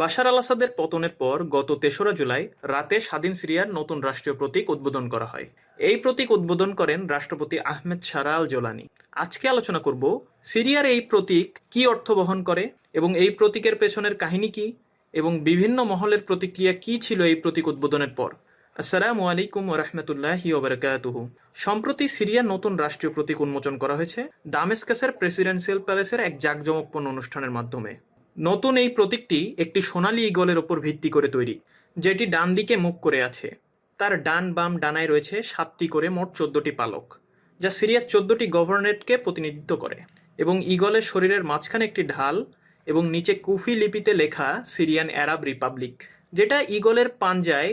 বাশার আল আসাদের পতনের পর গত তেসরা জুলাই রাতে স্বাধীন সিরিয়ার নতুন রাষ্ট্রীয় প্রতীক উদ্বোধন করা হয়। এই প্রতীক উদ্বোধন করেন রাষ্ট্রপতি আহমেদ সারা আল জোলানি। আজকে আলোচনা করব সিরিয়ার এই প্রতীক কি অর্থ বহন করে এবং এই প্রতীকের পেছনের কাহিনী কি এবং বিভিন্ন মহলের প্রতিক্রিয়া কি ছিল এই প্রতীক উদ্বোধনের পর। আসসালামু আলাইকুম রহমতুল্লাহি ওবরাকাতুহু সম্প্রতি সিরিয়ার নতুন রাষ্ট্রীয় প্রতীক উন্মোচন করা হয়েছে দামেস্কাসের প্রেসিডেন্সিয়াল প্যালেসের এক জাঁকজমকপূর্ণ অনুষ্ঠানের মাধ্যমে। নতুন এই প্রতীকটি একটি সোনালী ইগলের ওপর ভিত্তি করে তৈরি, যেটি ডান দিকে মুখ করে আছে। তার ডান বাম ডানায় রয়েছে সাতটি করে মোট চোদ্দটি পালক, যা সিরিয়ার চোদ্দটি গভর্নরেটকে প্রতিনিধিত্ব করে এবং ইগলের শরীরের মাঝখানে একটি ঢাল এবং নিচে কুফি লিপিতে লেখা সিরিয়ান অ্যারাব রিপাবলিক, যেটা ইগলের পাঞ্জায়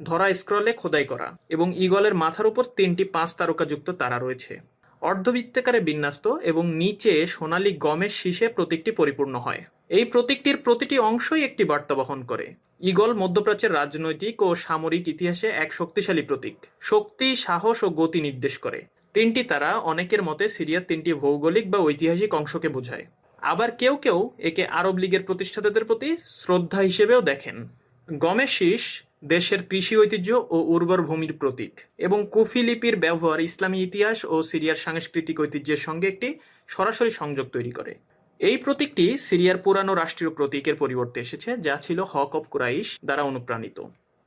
ধরা স্ক্রলে খোদাই করা এবং ইগলের মাথার উপর তিনটি পাঁচ তারকাযুক্ত তারা রয়েছে। অর্ধবৃত্তাকারে বিন্যস্ত এবং নিচে সোনালি গমের শীষে প্রতীকটি পরিপূর্ণ হয়। এই প্রতীকটির প্রতিটি অংশই একটি বার্তা বহন করে। ইগল মধ্যপ্রাচ্যের রাজনৈতিক ও সামরিক ইতিহাসে এক শক্তিশালী প্রতীক। শক্তি, সাহস ও গতি নির্দেশ করে। তিনটি তারা অনেকের মতে সিরিয়ার তিনটি ভৌগোলিক বা ঐতিহাসিক অংশকে বোঝায়। আবার কেউ কেউ একে আরব লীগের প্রতিষ্ঠাতাদের প্রতি শ্রদ্ধা হিসেবেও দেখেন। গমের শীষ দেশের কৃষি ঐতিহ্য ও উর্বর ভূমির প্রতীক এবং কুফি লিপির ব্যবহার ইসলামী ইতিহাস ও সিরিয়ার সাংস্কৃতিক ঐতিহ্যের সঙ্গে একটি সরাসরি সংযোগ তৈরি করে। এই প্রতীকটি সিরিয়ার পুরানো রাষ্ট্রীয় প্রতীকের পরিবর্তে এসেছে, যা ছিল হক অব কুরাইশ দ্বারা অনুপ্রাণিত।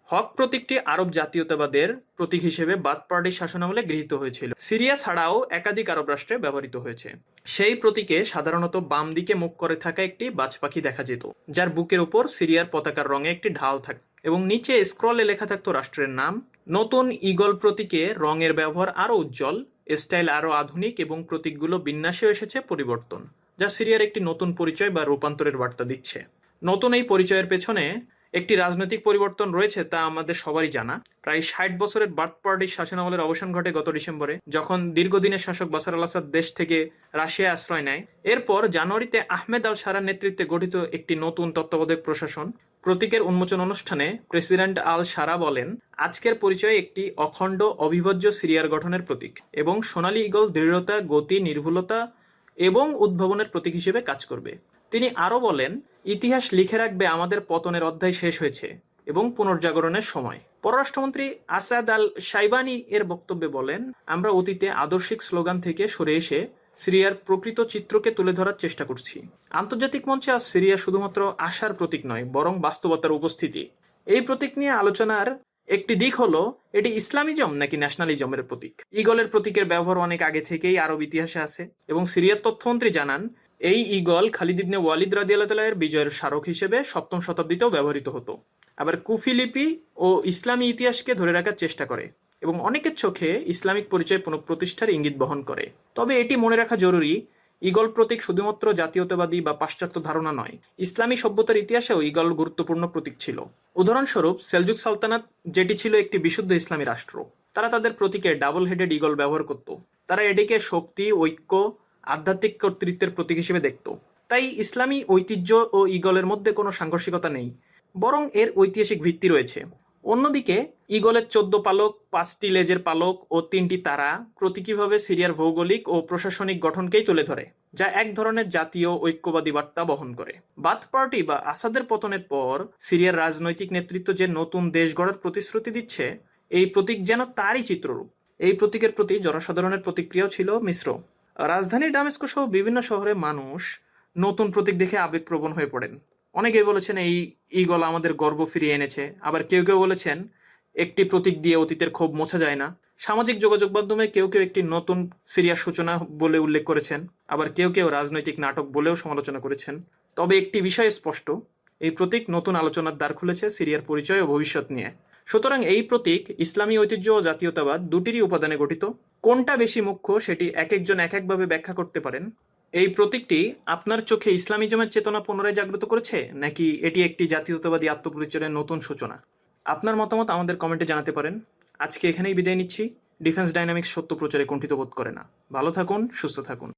হক প্রতীকটি আরব জাতীয়তাবাদের প্রতীক হিসেবে বাদ পার্টির শাসনামলে গৃহীত হয়েছিল। সিরিয়া ছাড়াও একাধিক আরব রাষ্ট্রে ব্যবহৃত হয়েছে। সেই প্রতীকে সাধারণত বাম দিকে মুখ করে থাকা একটি বাজ পাখি দেখা যেত, যার বুকের উপর সিরিয়ার পতাকার রঙে একটি ঢাল থাকত এবং নিচে স্ক্রলে লেখা থাকতো রাষ্ট্রের নাম। নতুন ইগল প্রতীকে রঙের ব্যবহার আরও উজ্জ্বল, স্টাইল আরও আধুনিক এবং প্রতীকগুলো বিন্যাসেও এসেছে পরিবর্তন। যা সিরিয়ার একটি নতুন পরিচয় বা রূপান্তরের বার্তা দিচ্ছে। নতুন এই পরিচয়ের পেছনে একটি রাজনৈতিক পরিবর্তন রয়েছে তা আমাদের সবারই জানা। প্রায় ষাট বছরের বার্থ পার্টির শাসনামলের অবসান ঘটে গত ডিসেম্বরে, যখন দীর্ঘদিনের শাসক বাসার আল আসাদ দেশ থেকে রাশিয়া আশ্রয় নেয়। এরপর জানুয়ারিতে আহমেদ আল সারার নেতৃত্বে গঠিত একটি নতুন তত্ত্বাবধায়ক প্রশাসন প্রতীকের উন্মোচন অনুষ্ঠানে প্রেসিডেন্ট আল সারা বলেন, আজকের পরিচয় একটি অখণ্ড, অবিভাজ্য সিরিয়ার গঠনের প্রতীক এবং সোনালী ইগল দৃঢ়তা, গতি, নির্ভুলতা এবং উদ্ভাবনের প্রতীক হিসেবে কাজ করবে। তিনি আরও বলেন, ইতিহাস লিখে রাখবে আমাদের পতনের অধ্যায় শেষ হয়েছে এবং পুনর্জাগরণের সময়। পররাষ্ট্রমন্ত্রী আসাদ আল সাইবানি এর বক্তব্যে বলেন, আমরা অতীতে আদর্শিক স্লোগান থেকে সরে এসে সিরিয়ার প্রকৃত চিত্রকে তুলে ধরার চেষ্টা করছি। আন্তর্জাতিক মঞ্চে আজ সিরিয়া শুধুমাত্র আশার প্রতীক নয়, বরং বাস্তবতার উপস্থিতি। এই প্রতীক নিয়ে আলোচনার একটি দিক হলো, এটি ইসলামিজম নাকি ন্যাশনালিজমের প্রতীক? ইগলের প্রতীকের ব্যবহার অনেক আগে থেকেই আরব ইতিহাসে আছে এবং সিরিয়ার তথ্যমন্ত্রী জানান, এই ইগল খালিদ ইবনে ওয়ালিদ রাদিয়াল্লাহ বিজয়ের স্মারক হিসেবে সপ্তম শতাব্দীতেও ব্যবহৃত হতো। আবার কুফি লিপি ও ইসলামী ইতিহাসকে ধরে রাখার চেষ্টা করে এবং অনেকের চোখে ইসলামিক পরিচয় পুনঃপ্রতিষ্ঠার ইঙ্গিত বহন করে। তবে এটি মনে রাখা জরুরি ইগল প্রতীক শুধুমাত্র জাতীয়তাবাদী বা পাশ্চাত্য ধারণা নয়। ইসলামী সভ্যতার ইতিহাসেও ইগল গুরুত্বপূর্ণ প্রতীক ছিল। উদাহরণস্বরূপ, সেলজুক সালতানাত, যেটি ছিল একটি বিশুদ্ধ ইসলামী রাষ্ট্র, তারা তাদের প্রতীকে ডাবল হেডেড ইগল ব্যবহার করত। তারা এটিকে শক্তি, ঐক্য, আধ্যাত্মিক কর্তৃত্বের প্রতীক হিসেবে দেখত। তাই ইসলামী ঐতিহ্য ও ইগলের মধ্যে কোনো সাংঘর্ষিকতা নেই, বরং এর ঐতিহাসিক ভিত্তি রয়েছে। অন্যদিকে ইগলের চোদ্দ পালক, পাঁচটি লেজের পালক ও তিনটি তারা প্রতীকীভাবে সিরিয়ার ভৌগোলিক ও প্রশাসনিক গঠনকেই তুলে ধরে, যা এক ধরনের জাতীয় ঐক্যবাদী বার্তা বহন করে। বাথ পার্টি বা আসাদের পতনের পর সিরিয়ার রাজনৈতিক নেতৃত্ব যে নতুন দেশ গড়ার প্রতিশ্রুতি দিচ্ছে, এই প্রতীক যেন তারই চিত্ররূপ। এই প্রতীকের প্রতি জনসাধারণের প্রতিক্রিয়াও ছিল মিশ্র। রাজধানী ডামেস্কো সহ বিভিন্ন শহরে মানুষ নতুন প্রতীক দেখে আবেগপ্রবণ হয়ে পড়েন। অনেকেই বলেছেন, এই ইগল আমাদের গর্ব ফিরিয়ে এনেছে। আবার কেউ কেউ বলেছেন একটি প্রতীক দিয়ে অতীতের ক্ষোভ মোছা যায় না। সামাজিক যোগাযোগ মাধ্যমে কেউ কেউ একটি নতুন সিরিয়ার সূচনা বলে উল্লেখ করেছেন, আবার কেউ কেউ রাজনৈতিক নাটক বলেও সমালোচনা করেছেন। তবে একটি বিষয় স্পষ্ট, এই প্রতীক নতুন আলোচনার দ্বার খুলেছে সিরিয়ার পরিচয় ও ভবিষ্যৎ নিয়ে। সুতরাং এই প্রতীক, ইসলামী ঐতিহ্য ও জাতীয়তাবাদ দুটিরই উপাদানে গঠিত। কোনটা বেশি মুখ্য সেটি এক একজন এক একভাবে ব্যাখ্যা করতে পারেন। এই প্রতীকটি আপনার চোখে ইসলামিজমের চেতনা পুনরায় জাগ্রত করেছে, নাকি এটি একটি জাতীয়তাবাদী আত্মপরিচয়ের নতুন সূচনা? আপনার মতামত আমাদের কমেন্টে জানাতে পারেন। আজকে এখানেই বিদায় নিচ্ছি। ডিফেন্স ডাইনামিক্স সত্য প্রচারে কুণ্ঠিত বোধ করে না। ভালো থাকুন, সুস্থ থাকুন।